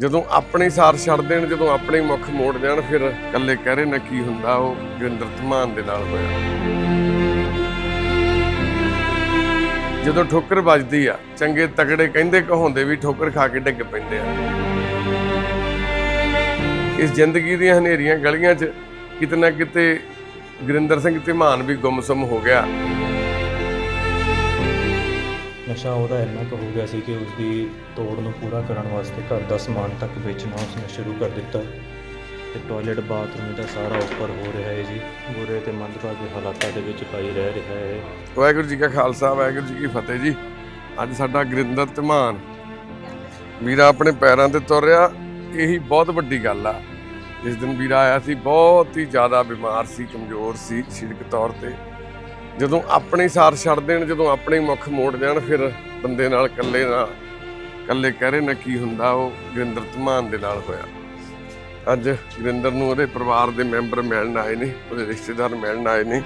ਜਦੋਂ ਆਪਣੇ ਸਾਰ ਛੱਡ ਦੇਣ, ਜਦੋਂ ਆਪਣੇ ਮੁੱਖ ਮੋੜ ਜਾਣ ਫਿਰ ਇਕੱਲੇ ਕਹਿਰੇ ਨਾ ਕੀ ਹੁੰਦਾ? ਉਹ ਗੁਰਿੰਦਰ ਧਮਾਨ ਦੇ ਨਾਲ ਹੋਇਆ। ਜਦੋਂ ਠੋਕਰ ਵੱਜਦੀ ਆ, ਚੰਗੇ ਤਗੜੇ ਕਹਿੰਦੇ ਕਹਾਉਂਦੇ ਵੀ ਠੋਕਰ ਖਾ ਕੇ ਡਿੱਗ ਪੈਂਦੇ ਆ। ਇਸ ਜ਼ਿੰਦਗੀ ਦੀਆਂ ਹਨੇਰੀਆਂ ਗਲੀਆਂ 'ਚ ਕਿਤੇ ਨਾ ਕਿਤੇ ਗੁਰਿੰਦਰ ਸਿੰਘ ਧਮਾਨ ਵੀ ਗੁੰਮਸੁੰਮ ਹੋ ਗਿਆ। ਨਸ਼ਾ ਉਹਦਾ ਇੰਨਾ ਕੁ ਹੋ ਗਿਆ ਸੀ ਕਿ ਉਸ ਦੀ ਤੋੜ ਨੂੰ ਪੂਰਾ ਕਰਨ ਵਾਸਤੇ ਘਰ ਦਾ ਸਮਾਨ ਤੱਕ ਵੇਚਣਾ ਉਸਨੇ ਸ਼ੁਰੂ ਕਰ ਦਿੱਤਾ। ਤੇ ਟਾਇਲਟ ਬਾਥਰੂਮ ਦਾ ਸਾਰਾ ਉੱਪਰ ਹੋ ਰਿਹਾ ਹੈ ਜੀ। ਬੁਰੇ ਤੇ ਮੰਦਭਾਗੇ ਹਾਲਾਤਾਂ ਦੇ ਵਿੱਚ ਪਾਈ ਰਹਿ ਰਿਹਾ ਹੈ। ਵਾਹਿਗੁਰੂ ਜੀ ਕਾ ਖਾਲਸਾ, ਵਾਹਿਗੁਰੂ ਜੀ ਕੀ ਫਤਿਹ ਜੀ। ਅੱਜ ਸਾਡਾ ਗੁਰਿੰਦਰ ਧਮਾਨ। ਵੀਰਾ ਆਪਣੇ ਪੈਰਾਂ ਤੇ ਤੁਰ ਰਿਹਾ, ਇਹੀ ਬਹੁਤ ਵੱਡੀ ਗੱਲ ਆ। ਜਿਸ ਦਿਨ ਵੀਰਾ ਆਇਆ ਸੀ, ਬਹੁਤ ਹੀ ਜ਼ਿਆਦਾ ਬਿਮਾਰ ਸੀ, ਕਮਜ਼ੋਰ ਸੀ ਸਰੀਰਕ ਤੌਰ ਤੇ। ਜਦੋਂ ਆਪਣੇ ਸਾਰ ਛੱਡ ਦੇਣ, ਜਦੋਂ ਆਪਣੇ ਮੁੱਖ ਮੋੜ ਜਾਣ, ਫਿਰ ਬੰਦੇ ਨਾਲ ਇਕੱਲੇ ਨਾ, ਇਕੱਲੇ ਕਹਿਰੇ ਨਾ ਕੀ ਹੁੰਦਾ, ਉਹ ਗੁਰਿੰਦਰ ਧਮਾਨ ਦੇ ਨਾਲ ਹੋਇਆ। ਅੱਜ ਗੁਰਿੰਦਰ ਨੂੰ ਉਹਦੇ ਪਰਿਵਾਰ ਦੇ ਮੈਂਬਰ ਮਿਲਣ ਆਏ ਨੇ, ਉਹਦੇ ਰਿਸ਼ਤੇਦਾਰ ਮਿਲਣ ਆਏ ਨੇ।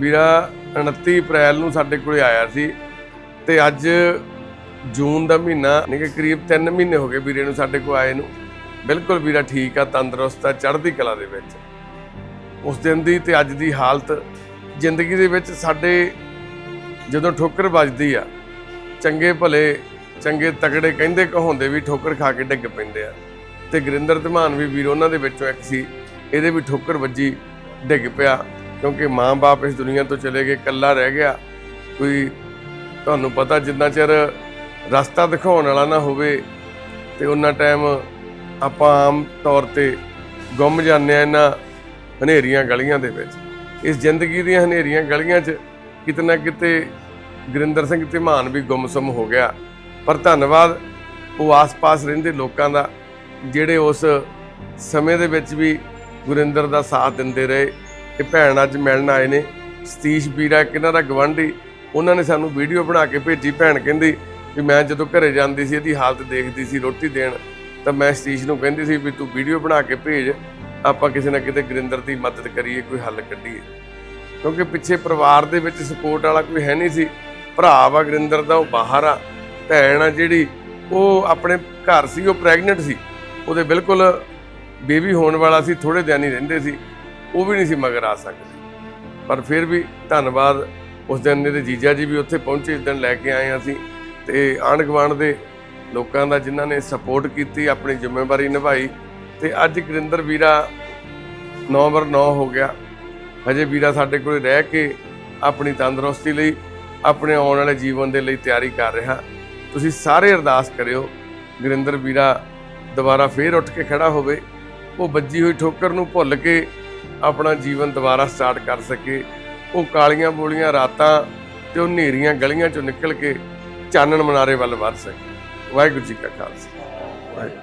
ਵੀਰਾ 29 ਅਪ੍ਰੈਲ ਨੂੰ ਸਾਡੇ ਕੋਲੇ ਆਇਆ ਸੀ ਤੇ ਅੱਜ ਜੂਨ ਦਾ ਮਹੀਨਾ ਨਹੀਂ ਕਿ ਕਰੀਬ 3 ਮਹੀਨੇ ਹੋ ਗਏ ਵੀਰੇ ਨੂੰ ਸਾਡੇ ਕੋਲ ਆਏ ਨੂੰ। ਬਿਲਕੁਲ ਵੀਰਾ ਠੀਕ ਆ, ਤੰਦਰੁਸਤ ਆ, ਚੜ੍ਹਦੀ ਕਲਾ ਦੇ ਵਿੱਚ। ਉਸ ਦਿਨ ਦੀ ਤੇ ਅੱਜ ਦੀ ਹਾਲਤ ਜ਼ਿੰਦਗੀ ਦੇ ਵਿੱਚ ਸਾਡੇ ਜਦੋਂ ਠੋਕਰ ਵੱਜਦੀ ਆ, ਚੰਗੇ ਭਲੇ, ਚੰਗੇ ਤਗੜੇ ਕਹਿੰਦੇ ਕਹਾਉਂਦੇ ਵੀ ਠੋਕਰ ਖਾ ਕੇ ਡਿੱਗ ਪੈਂਦੇ ਆ। ਤੇ ਗਰਿੰਦਰ ਧਮਾਨ ਵੀ ਵੀਰ ਉਹਨਾਂ ਦੇ ਵਿੱਚੋਂ ਇੱਕ ਸੀ, ਇਹਦੇ ਵੀ ਠੋਕਰ ਵੱਜੀ, ਡਿੱਗ ਪਿਆ। ਕਿਉਂਕਿ ਮਾਂ-ਬਾਪ ਇਸ ਦੁਨੀਆ ਤੋਂ ਚਲੇ ਗਏ, ਇਕੱਲਾ ਰਹਿ ਗਿਆ। ਕੋਈ ਤੁਹਾਨੂੰ ਪਤਾ ਜਿੰਨਾ ਚਿਰ ਰਸਤਾ ਦਿਖਾਉਣ ਵਾਲਾ ਨਾ ਹੋਵੇ ਤੇ ਉਹਨਾਂ ਟਾਈਮ ਆਪਾਂ ਆਮ ਤੌਰ ਤੇ ਗੁੰਮ ਜਾਂਦੇ ਆ ਇਹਨਾਂ ਹਨੇਰੀਆਂ ਗਲੀਆਂ ਦੇ ਵਿੱਚ। ਇਸ ਜ਼ਿੰਦਗੀ ਦੀਆਂ ਹਨੇਰੀਆਂ ਗਲੀਆਂ 'ਚ ਕਿਤੇ ਨਾ ਕਿਤੇ ਗੁਰਿੰਦਰ ਸਿੰਘ ਧਿਮਾਨ ਵੀ ਗੁੰਮਸੁੰਮ ਹੋ ਗਿਆ। ਪਰ ਧੰਨਵਾਦ, ਉਹ ਆਸ-ਪਾਸ ਰਹਿੰਦੇ ਲੋਕਾਂ ਦਾ, ਜਿਹੜੇ ਉਸ ਸਮੇਂ ਦੇ ਵਿੱਚ ਵੀ ਗੁਰਿੰਦਰ ਦਾ ਸਾਥ ਦਿੰਦੇ ਰਹੇ। ਇਹ ਭੈਣ ਅੱਜ ਮਿਲਣ ਆਏ ਨੇ। ਸਤੀਸ਼ ਵੀਰਾ ਇੱਕ ਇਹਨਾਂ ਦਾ ਗਵੰਡੀ ਉਹਨਾਂ ਨੇ ਸਾਨੂੰ ਵੀਡੀਓ ਬਣਾ ਕੇ ਭੇਜੀ। ਭੈਣ ਕਹਿੰਦੀ ਵੀ ਮੈਂ ਜਦੋਂ ਘਰੇ ਜਾਂਦੀ ਸੀ, ਇਹਦੀ ਹਾਲਤ ਦੇਖਦੀ ਸੀ ਰੋਟੀ ਦੇਣ। ਤਾਂ ਮੈਂ ਸਤੀਸ਼ ਨੂੰ ਕਹਿੰਦੀ ਸੀ ਵੀ ਤੂੰ ਵੀਡੀਓ ਬਣਾ ਕੇ ਭੇਜ। ਆਪਾਂ ਕਿਸੇ ਨਾ ਕਿਤੇ ਗਰਿੰਦਰ ਦੀ ਮਦਦ ਕਰੀਏ, ਕੋਈ ਹੱਲ ਕੱਢੀਏ। ਕਿਉਂਕਿ ਪਿੱਛੇ ਪਰਿਵਾਰ ਦੇ ਵਿੱਚ ਸਪੋਰਟ ਵਾਲਾ ਕੋਈ ਹੈ ਨਹੀਂ ਸੀ। ਭਰਾ ਵਾ ਗਰਿੰਦਰ ਦਾ, ਉਹ ਬਾਹਰ ਆ। ਭੈਣ ਆ ਜਿਹੜੀ, ਉਹ ਆਪਣੇ ਘਰ ਸੀ, ਉਹ ਪ੍ਰੈਗਨੈਂਟ ਸੀ। ਉਹਦੇ ਬਿਲਕੁਲ ਬੇਬੀ ਹੋਣ ਵਾਲਾ ਸੀ ਥੋੜੇ ਦਿਨ ਹੀ ਰਹਿੰਦੇ ਸੀ। ਉਹ ਵੀ ਨਹੀਂ ਸੀ ਮਗਰ ਆ ਸਕਦੇ। ਪਰ ਫਿਰ ਵੀ ਧੰਨਵਾਦ, ਉਸ ਦਿਨ ਦੇ ਜੀਜਾ ਜੀ ਵੀ ਉੱਥੇ ਪਹੁੰਚੇ ਇਸ ਦਿਨ ਲੈ ਕੇ ਆਏ ਅਸੀਂ। ਤੇ ਆਂਢ ਗੁਆਂਢ ਦੇ ਲੋਕਾਂ ਦਾ ਜਿਨ੍ਹਾਂ ਨੇ ਸਪੋਰਟ ਕੀਤੀ, ਆਪਣੀ ਜ਼ਿੰਮੇਵਾਰੀ ਨਿਭਾਈ। ਤੇ ਅੱਜ ਗੁਰਿੰਦਰ ਵੀਰਾ ਨਵੰਬਰ 9 ਹੋ ਗਿਆ। ਹਜੇ ਵੀਰਾ ਸਾਡੇ ਕੋਲ ਰਹਿ ਕੇ ਆਪਣੀ ਤੰਦਰੁਸਤੀ ਲਈ, ਆਪਣੇ ਆਉਣ ਵਾਲੇ ਜੀਵਨ ਦੇ ਲਈ ਤਿਆਰੀ ਕਰ ਰਿਹਾ। ਤੁਸੀਂ ਸਾਰੇ ਅਰਦਾਸ ਕਰਿਓ, ਗੁਰਿੰਦਰ ਵੀਰਾ ਦੁਬਾਰਾ ਫੇਰ ਉੱਠ ਕੇ ਖੜਾ ਹੋਵੇ। ਉਹ ਵੱਜੀ ਹੋਈ ਠੋਕਰ ਨੂੰ ਭੁੱਲ ਕੇ ਆਪਣਾ ਜੀਵਨ ਦੁਬਾਰਾ ਸਟਾਰਟ ਕਰ ਸਕੇ। ਉਹ ਕਾਲੀਆਂ ਬੋਲੀਆਂ, ਰਾਤਾਂ ਤੇ ਉਹ ਹਨੇਰੀਆਂ, ਗਲੀਆਂ ਚੋਂ ਨਿਕਲ ਕੇ ਚਾਨਣ ਮਨਾਰੇ ਵੱਲ ਵੱਧ ਸਕੇ। ਵਾਹਿਗੁਰੂ ਜੀ ਕਾ ਖਾਲਸਾ। ਵਾਹਿਗੁਰੂ